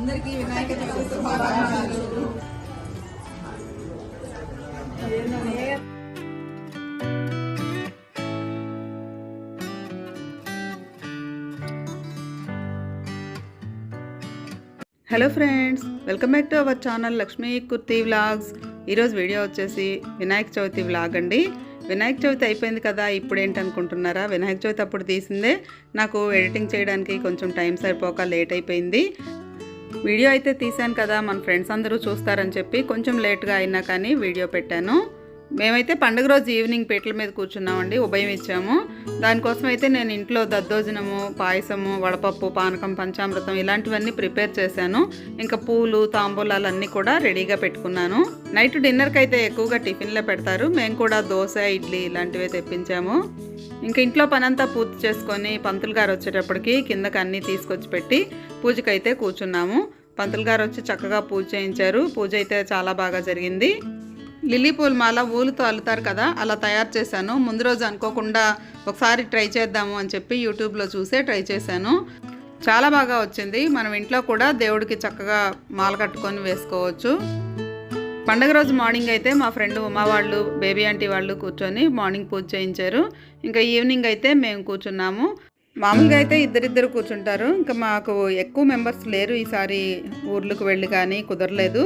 అందరికీ వినాయక చవితి శుభాకాంక్షలు. Hello friends welcome back to our channel Lakshmi kurti vlogs. ఈరోజు video వచ్చేసి వినాయక చవితి వ్లాగ్ అండి. వినాయక చవితి అయిపోయింది కదా ఇప్పుడు ఏంటనుకుంటున్నారా వినాయక చవితి అప్పుడు తీసిందే. నాకు ఎడిటింగ్ చేయడానికి కొంచెం టైం సరిపోక లేట్ అయిపోయింది. వీడియో అయితే తీశాను కదా మన ఫ్రెండ్స్ అందరూ చూస్తారని చెప్పి కొంచెం లేట్గా అయినా కానీ వీడియో పెట్టాను. మేమైతే పండుగ రోజు ఈవినింగ్ పీటల మీద కూర్చున్నామండి ఉభయం ఇచ్చాము. దానికోసం అయితే నేను ఇంట్లో దద్దోజనము పాయసము వడపప్పు పానకం పంచామృతం ఇలాంటివన్నీ ప్రిపేర్ చేశాను. ఇంకా పూలు తాంబూలాలు అన్నీ కూడా రెడీగా పెట్టుకున్నాను. నైట్ డిన్నర్కి అయితే ఎక్కువగా టిఫిన్లో పెడతారు. మేము కూడా దోశ ఇడ్లీ ఇలాంటివే తెప్పించాము. ఇంకా ఇంట్లో పనంతా పూర్తి చేసుకొని పంతులు గారు వచ్చేటప్పటికి కిందకి అన్నీ తీసుకొచ్చి పెట్టి పూజకైతే కూర్చున్నాము. పంతులు గారు వచ్చి చక్కగా పూజ చేయించారు. పూజ అయితే చాలా బాగా జరిగింది. లిల్లీ పూల మాల ఊలుతో అల్లుతారు కదా అలా తయారు చేశాను. ముందు రోజు అనుకోకుండా ఒకసారి ట్రై చేద్దాము అని చెప్పి యూట్యూబ్లో చూసే ట్రై చేశాను. చాలా బాగా వచ్చింది. మనం ఇంట్లో కూడా దేవుడికి చక్కగా మాల కట్టుకొని వేసుకోవచ్చు. పండగ రోజు మార్నింగ్ అయితే మా ఫ్రెండ్ ఉమా వాళ్ళు బేబీ ఆంటీ వాళ్ళు కూర్చొని మార్నింగ్ పూజ చేయించారు. ఇంకా ఈవినింగ్ అయితే మేము కూర్చున్నాము. మామూలుగా అయితే ఇద్దరిద్దరు కూర్చుంటారు. ఇంకా మాకు ఎక్కువ మెంబర్స్ లేరు ఈసారి ఊర్లకు వెళ్ళి కానీ కుదరలేదు.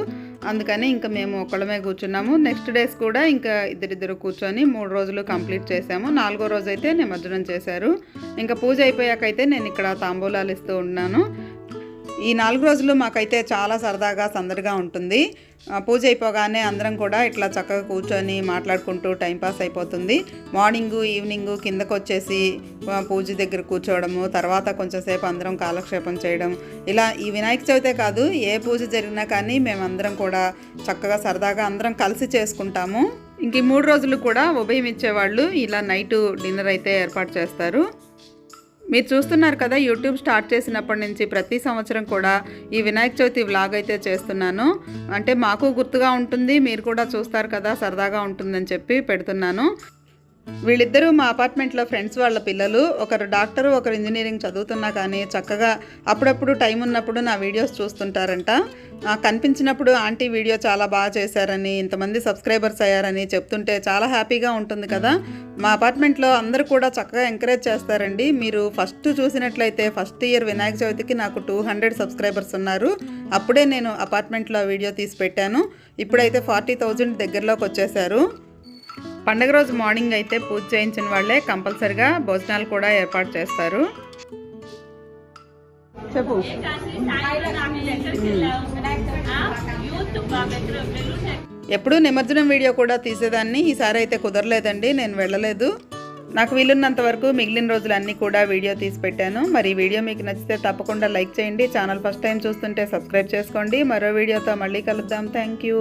అందుకని ఇంకా మేము ఒక్కళ్ళమే కూర్చున్నాము. నెక్స్ట్ డేస్ కూడా ఇంకా ఇద్దరిద్దరు కూర్చొని మూడు రోజులు కంప్లీట్ చేసాము నాలుగో రోజు అయితే నిమజ్జనం చేశారు. ఇంకా పూజ అయిపోయాకైతే నేను ఇక్కడ తాంబూలాలు ఇస్తూ ఉన్నాను. ఈ నాలుగు రోజులు మాకైతే చాలా సరదాగా సందడిగా ఉంటుంది. పూజ అయిపోగానే అందరం కూడా ఇట్లా చక్కగా కూర్చొని మాట్లాడుకుంటూ టైంపాస్ అయిపోతుంది. మార్నింగు ఈవినింగు కిందకు వచ్చేసి పూజ దగ్గర కూర్చోవడము తర్వాత కొంచెంసేపు అందరం కాలక్షేపం చేయడం. ఇలా ఈ వినాయక చవితే కాదు ఏ పూజ జరిగినా కానీ మేమందరం కూడా చక్కగా సరదాగా అందరం కలిసి చేసుకుంటాము. ఇంక ఈ మూడు రోజులు కూడా ఉభయం ఇచ్చేవాళ్ళు ఇలా నైట్ డిన్నర్ అయితే ఏర్పాటు చేస్తారు. మీరు చూస్తున్నారు కదా యూట్యూబ్ స్టార్ట్ చేసినప్పటి నుంచి ప్రతి సంవత్సరం కూడా ఈ వినాయక చవితి వ్లాగ్ అయితే చేస్తున్నాను. అంటే మాకు గుర్తుగా ఉంటుంది మీరు కూడా చూస్తారు కదా సరదాగా ఉంటుందని చెప్పి పెడుతున్నాను. వీళ్ళిద్దరూ మా అపార్ట్మెంట్లో ఫ్రెండ్స్ వాళ్ళ పిల్లలు ఒకరు డాక్టరు ఒకరు ఇంజనీరింగ్ చదువుతున్నా కానీ చక్కగా అప్పుడప్పుడు టైం ఉన్నప్పుడు నా వీడియోస్ చూస్తుంటారంట. కనిపించినప్పుడు ఆంటీ వీడియో చాలా బాగా చేశారని ఇంతమంది సబ్స్క్రైబర్స్ అయ్యారని చెప్తుంటే చాలా హ్యాపీగా ఉంటుంది కదా. మా అపార్ట్మెంట్లో అందరూ కూడా చక్కగా ఎంకరేజ్ చేస్తారండి. మీరు ఫస్ట్ చూసినట్లయితే ఫస్ట్ ఇయర్ వినాయక చవితికి నాకు టూ హండ్రెడ్ సబ్స్క్రైబర్స్ ఉన్నారు. అప్పుడే నేను అపార్ట్మెంట్లో వీడియో తీసి పెట్టాను. ఇప్పుడైతే ఫార్టీ థౌజండ్ దగ్గరలోకి వచ్చేసారు పండగ రోజు మార్నింగ్ అయితే పూజ చేయించిన వాళ్ళే కంపల్సరిగా భోజనాలు కూడా ఏర్పాటు చేస్తారు. చెప్పు. ఎప్పుడు నిమజ్జనం వీడియో కూడా తీసేదాన్ని. ఈసారి అయితే కుదరలేదండి నేను వెళ్ళలేదు. నాకు వీలున్నంత వరకు మిగిలిన రోజులన్నీ కూడా వీడియో తీసి పెట్టాను. మరి ఈ వీడియో మీకు నచ్చితే తప్పకుండా లైక్ చేయండి. ఛానల్ ఫస్ట్ టైం చూస్తుంటే సబ్స్క్రైబ్ చేసుకోండి. మరో వీడియోతో మళ్ళీ కలుద్దాం. Thank you.